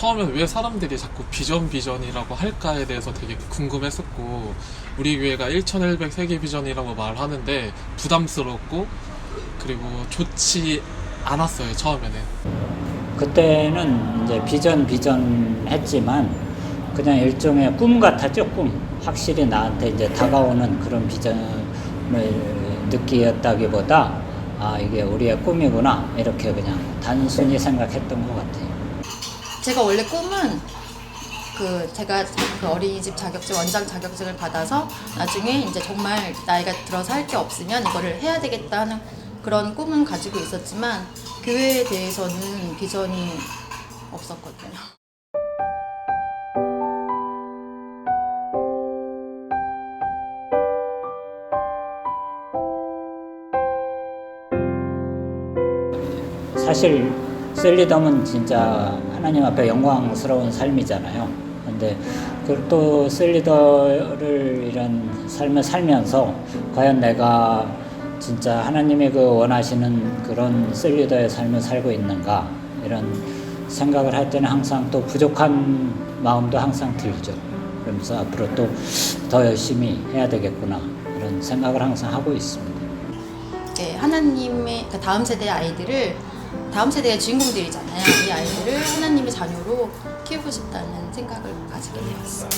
처음엔 왜 사람들이 자꾸 비전 비전이라고 할까에 대해서 되게 궁금했었고 우리 교회가 1100 세계 비전이라고 말하는데 부담스럽고 그리고 좋지 않았어요 처음에는 그때는 이제 비전 비전 했지만 그냥 일종의 꿈 같았죠 꿈 확실히 나한테 이제 다가오는 그런 비전을 느끼었다기보다 아 이게 우리의 꿈이구나 이렇게 그냥 단순히 생각했던 것 같아요. 제가 원래 꿈은 그 제가 그 어린이집 자격증 원장 자격증을 받아서 나중에 이제 정말 나이가 들어서 할 게 없으면 이거를 해야 되겠다 하는 그런 꿈은 가지고 있었지만 교회에 대해서는 비전이 없었거든요. 사실 셀리덤은 진짜 하나님 앞에 영광스러운 삶이잖아요. 근데 그또 셀리더를 이런 삶을 살면서 과연 내가 진짜 하나님이 그 원하시는 그런 셀리더의 삶을 살고 있는가 이런 생각을 할 때는 항상 또 부족한 마음도 항상 들죠. 그러면서 앞으로 또 더 열심히 해야 되겠구나 이런 생각을 항상 하고 있습니다. 네, 하나님의 그 다음 세대 아이들을 다음 세대의 주인공들이잖아요. 이 아이들을 하나님의 자녀로 키우고 싶다는 생각을 가지게 되었어요.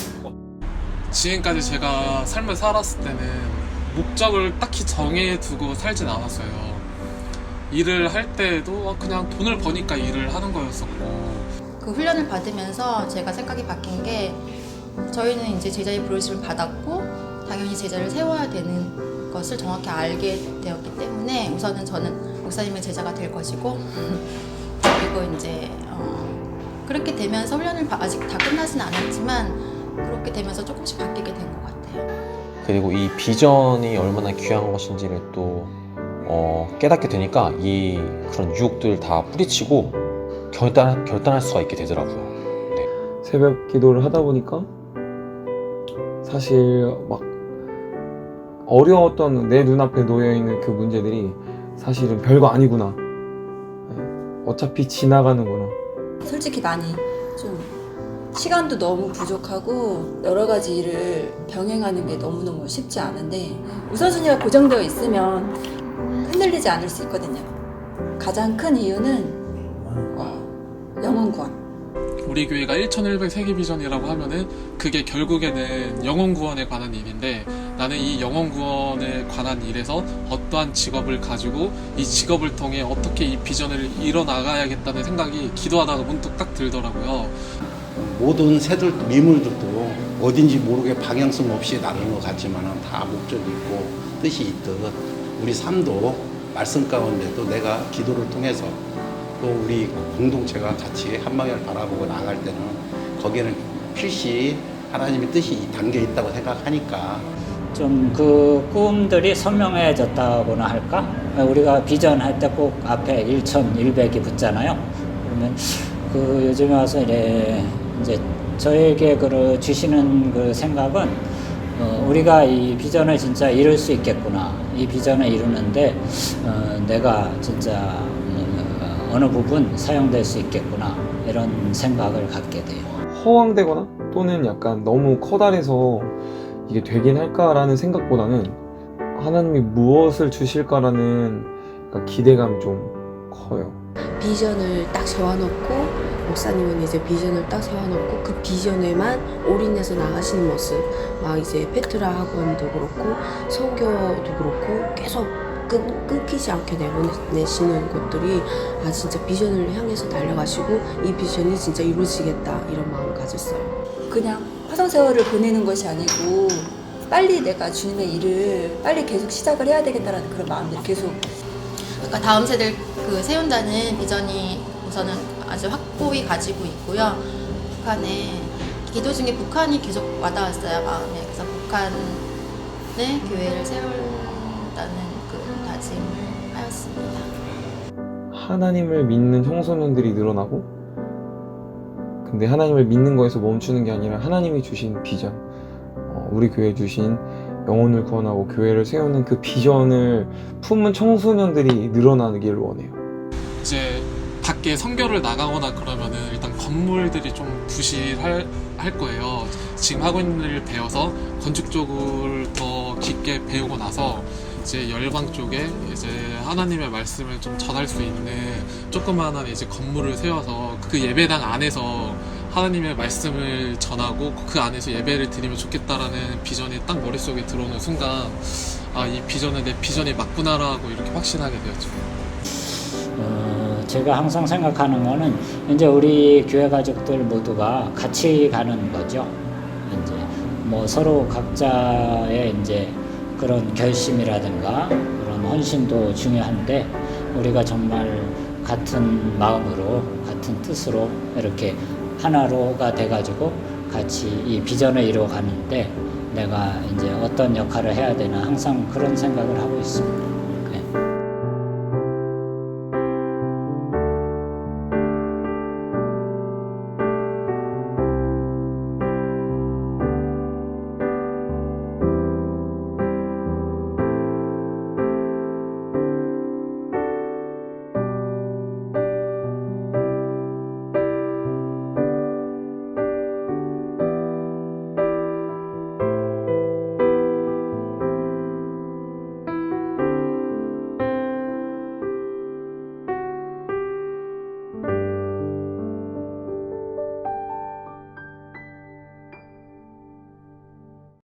지금까지 제가 삶을 살았을 때는 목적을 딱히 정해두고 살진 않았어요 일을 할 때도 그냥 돈을 버니까 일을 하는 거였었고 그 훈련을 받으면서 제가 생각이 바뀐 게 저희는 이제 제자의 부르심을 받았고 당연히 제자를 세워야 되는 것을 정확히 알게 되었기 때문에 우선은 저는 목사님의 제자가 될 것이고 그리고 이제 어, 그렇게 되면서 훈련을 바- 아직 다 끝나진 않았지만 그렇게 되면서 조금씩 바뀌게 된 것 같아요. 그리고 이 비전이 얼마나 귀한 것인지를 또 어, 깨닫게 되니까 이 그런 유혹들 다 뿌리치고 결단, 결단할 수가 있게 되더라고요. 새벽 기도를 하다 보니까 사실 막 어려웠던 내 눈앞에 놓여 있는 그 문제들이 사실은 별거 아니구나. 네. 어차피 지나가는구나. 솔직히 많이 좀 시간도 너무 부족하고 여러 가지 일을 병행하는 게 너무너무 쉽지 않은데 우선순위가 고정되어 있으면 흔들리지 않을 수 있거든요. 가장 큰 이유는 어, 영혼 구원. 우리 교회가 1100 세계 비전이라고 하면은 그게 결국에는 영혼 구원에 관한 일인데 나는 이 영혼 구원에 관한 일에서 어떠한 직업을 가지고 이 직업을 통해 어떻게 이 비전을 이뤄나가야겠다는 생각이 기도하다가 문득 딱 들더라고요. 모든 새들 미물들도 어딘지 모르게 방향성 없이 나르는 것 같지만 다 목적이 있고 뜻이 있듯 우리 삶도 말씀 가운데도 내가 기도를 통해서 또 우리 공동체가 같이 한 방향을 바라보고 나갈 때는 거기에는 필시 하나님의 뜻이 담겨 있다고 생각하니까 좀 그 꿈들이 선명해졌다고나 할까? 우리가 비전 할 때 꼭 앞에 1100이 붙잖아요. 그러면 그 요즘에 와서 이래 이제 저에게 그 주시는 그 생각은 어, 우리가 이 비전을 진짜 이룰 수 있겠구나. 이 비전을 이루는데 어, 내가 진짜 어, 어느 부분 사용될 수 있겠구나. 이런 생각을 갖게 돼요. 허황되거나 또는 약간 너무 커다래서 이게 되긴 할까라는 생각보다는 하나님이 무엇을 주실까라는 기대감이 좀 커요. 비전을 딱 세워놓고 목사님은 이제 비전을 딱 세워놓고 그 비전에만 올인해서 나가시는 모습 막 이제 페트라 학원도 그렇고 성교도 그렇고 계속 끊, 끊기지 않게 내보내시는 것들이 아 진짜 비전을 향해서 달려가시고 이 비전이 진짜 이루어지겠다 이런 마음을 가졌어요. 그냥 화성 세월을 보내는 것이 아니고 빨리 내가 주님의 일을 빨리 계속 시작을 해야 되겠다라는 그런 마음들이 계속 그러니까 다음 세대를 그 세운다는 비전이 우선은 아주 확고히 가지고 있고요. 북한에 기도 중에 북한이 계속 와닿았어요 마음에. 그래서 북한의 교회를 세운다는 그 다짐을 하였습니다. 하나님을 믿는 청소년들이 늘어나고 근데 하나님을 믿는 거에서 멈추는 게 아니라 하나님이 주신 비전 어, 우리 교회 주신 영혼을 구원하고 교회를 세우는 그 비전을 품은 청소년들이 늘어나기를 원해요. 이제 밖에 선교를 나가거나 그러면은 일단 건물들이 좀 부실할 할 거예요. 지금 하고 있는 일을 배워서 건축 쪽을 더 깊게 배우고 나서 이제 열방 쪽에 이제 하나님의 말씀을 좀 전할 수 있는 조그마한 이제 건물을 세워서 그 예배당 안에서 하나님의 말씀을 전하고 그 안에서 예배를 드리면 좋겠다라는 비전이 딱 머릿속에 들어오는 순간 아 이 비전은 내 비전이 맞구나라고 이렇게 확신하게 되었죠. 어, 제가 항상 생각하는 거는 이제 우리 교회 가족들 모두가 같이 가는 거죠. 이제 뭐 서로 각자의 이제 그런 결심이라든가 그런 헌신도 중요한데 우리가 정말 같은 마음으로 같은 뜻으로 이렇게 하나로가 돼가지고 같이 이 비전을 이루어 가는데 내가 이제 어떤 역할을 해야 되나 항상 그런 생각을 하고 있습니다.